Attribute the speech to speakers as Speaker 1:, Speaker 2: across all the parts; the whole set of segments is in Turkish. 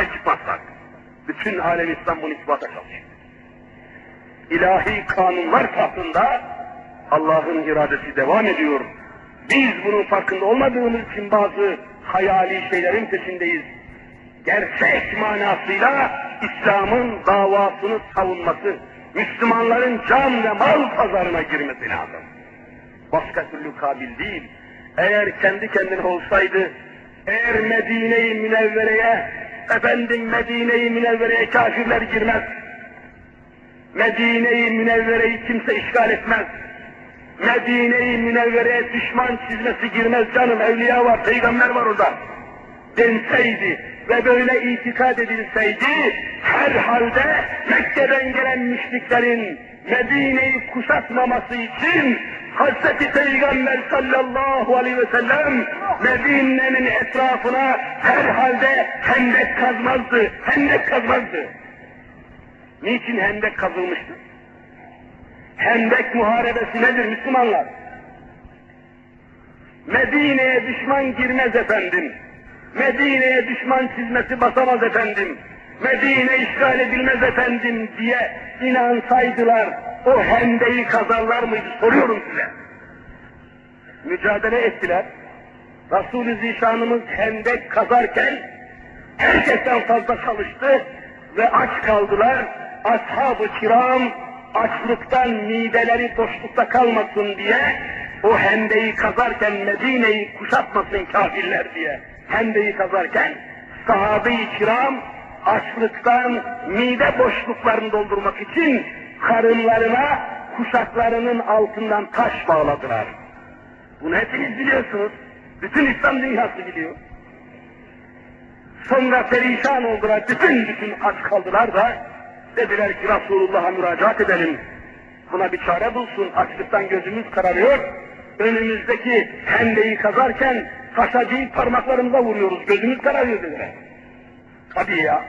Speaker 1: çıkmazsak, bütün alem İslam bunu ispata çalışır. İlahi kanunlar tahtında Allah'ın iradesi devam ediyor. Biz bunun farkında olmadığımız için bazı hayali şeylerin peşindeyiz. Gerçek manasıyla İslam'ın davasını savunması, Müslümanların can ve mal pazarına girmesi lazım. Başka türlü kabil değil. Eğer kendi kendine olsaydı, eğer Medine-i Münevvere'ye, efendim Medine-i Münevvere'ye kafirler girmez. Medine-i Münevvere'yi kimse işgal etmez. Medine-i Münevvere'ye düşman çizmesi girmez canım, evliya var, peygamber var orada. Denseydi ve böyle itikad edilseydi, herhalde Mekke'den gelen müşriklerin Medine'yi kuşatmaması için Hazreti Peygamber sallallahu aleyhi ve sellem Medine'nin etrafına herhalde hendek kazmazdı, hendek kazmazdı. Niçin hendek kazılmıştı? Hendek muharebesi nedir Müslümanlar? Medine'ye düşman girmez efendim. Medine'ye düşman çizmesi basamaz efendim. Medine işgal edilmez efendim diye inansaydılar o hendeyi kazarlar mıydı soruyorum size. Mücadele ettiler. Resul-i Zişanımız hendek kazarken herkesten fazla çalıştı ve aç kaldılar. Ashab-ı kiram açlıktan mideleri boşlukta kalmasın diye o hendeyi kazarken Medine'yi kuşatmasın kafirler diye hendeyi kazarken sahabe-i kiram açlıktan mide boşluklarını doldurmak için karınlarına kuşaklarının altından taş bağladılar. Bunu hepiniz biliyorsunuz. Bütün İslam dünyası biliyor. Sonra perişan oldular, bütün bütün aç kaldılar da dediler ki Resulullah'a müracaat edelim. Buna bir çare bulsun, açlıktan gözümüz kararıyor. Önümüzdeki hendeyi kazarken taşacıyı parmaklarımıza vuruyoruz, gözümüz kararıyor dediler. Tabii ya.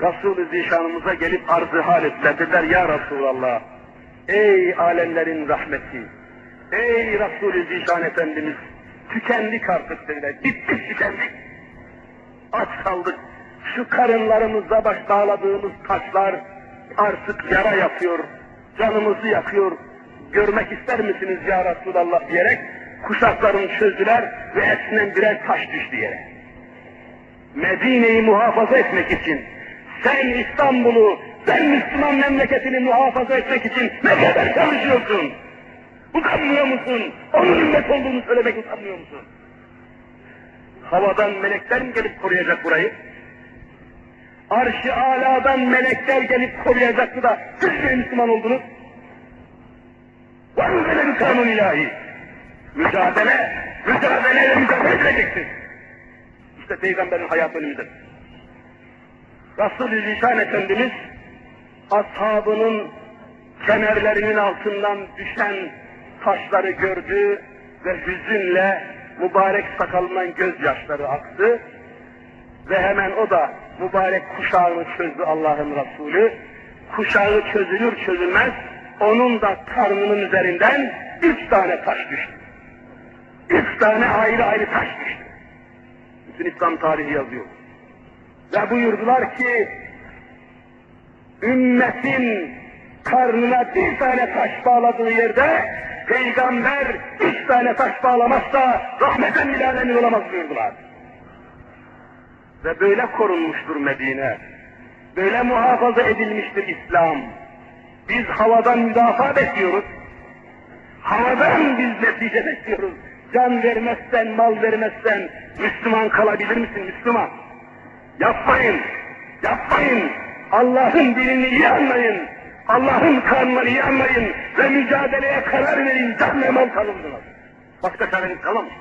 Speaker 1: Resul-i Zişanımıza gelip arzı hal ettiler. Dediler ya Resulallah, ey alemlerin rahmeti, ey Resul-i Zişan Efendimiz, tükendik artık dediler, bittik tükendik. Aç kaldık, şu karınlarımızda baş bağladığımız taşlar artık yara yapıyor, canımızı yakıyor, görmek ister misiniz ya Resulallah diyerek kuşaklarını çözdüler ve hepsinden birer taş düştü yere. Medine'yi muhafaza etmek için, sen İstanbul'u, sen Müslüman memleketini muhafaza etmek için ne kadar çalışıyorsun? Utanmıyor musun? Onun ümmet olduğunu söylemek utanmıyor musun? Havadan melekler mi gelip koruyacak burayı? Arş-ı aladan melekler gelip koruyacaktı da siz mi Müslüman oldunuz? Var mı böyle bir kanun ilahi? Mücadele, mücadeleyle mücadele edeceksin. İşte Peygamberin hayatı önümüzde. Resul-i Zişan Efendimiz ashabının kemerlerinin altından düşen taşları gördü ve hüzünle mübarek sakalından gözyaşları aktı ve hemen o da mübarek kuşağını çözdü Allah'ın Resulü. Kuşağı çözülür çözülmez onun da karnının üzerinden üç tane taş düştü. Üç tane ayrı ayrı taş düştü. Bütün İslam tarihi yazıyor. Ve buyurdular ki ümmetin karnına bir tane taş bağladığı yerde peygamber üç tane taş bağlamazsa rahmeten bile alemin olamaz buyurdular. Ve böyle korunmuştur Medine. Böyle muhafaza edilmiştir İslam. Biz havadan müdafaa bekliyoruz. Havadan biz netice bekliyoruz. Can vermezsen, mal vermezsen Müslüman kalabilir misin Müslüman? Yapmayın, yapmayın. Allah'ın dilini iyi anlayın. Allah'ın kanunları iyi anlayın ve mücadeleye karar verin. Can ve mal kalındınız. Başka çareniz kalamaz.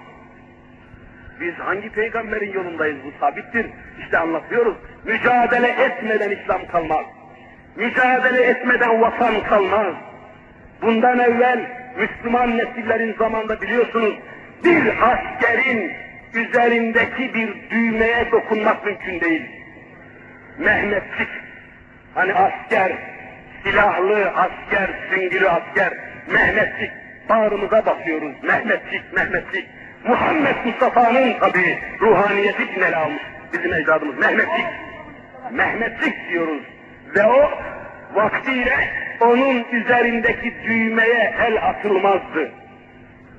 Speaker 1: Biz hangi peygamberin yolundayız bu sabittir. İşte anlatıyoruz. Mücadele etmeden İslam kalmaz. Mücadele etmeden vatan kalmaz. Bundan evvel Müslüman nesillerin zamanında biliyorsunuz bir askerin üzerindeki bir düğmeye dokunmak mümkün değil. Mehmetçik, hani asker, silahlı asker, süngülü asker, Mehmetçik, bağrımıza basıyoruz. Mehmetçik, Mehmetçik. Muhammed Mustafa'nın tabi ruhaniyeti için ele almış. bizim ecdadımız Mehmetçik. Mehmetçik diyoruz. Ve o vaktiyle onun üzerindeki düğmeye el atılmazdı.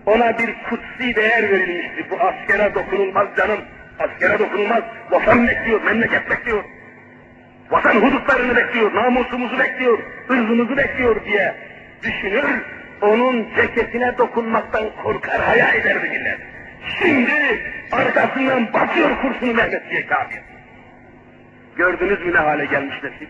Speaker 1: Ona bir kutsi değer verilmişti. Bu askere dokunulmaz canım. Askere dokunulmaz. Vatan bekliyor, memleket bekliyor. Vatan hudutlarını bekliyor, namusumuzu bekliyor, ırzımızı bekliyor diye düşünür. Onun ceketine dokunmaktan korkar, hayal ederdi millet. Şimdi arkasından batıyor kurşunu Mehmet diye kafir. Gördünüz mü ne hale gelmiş nesil?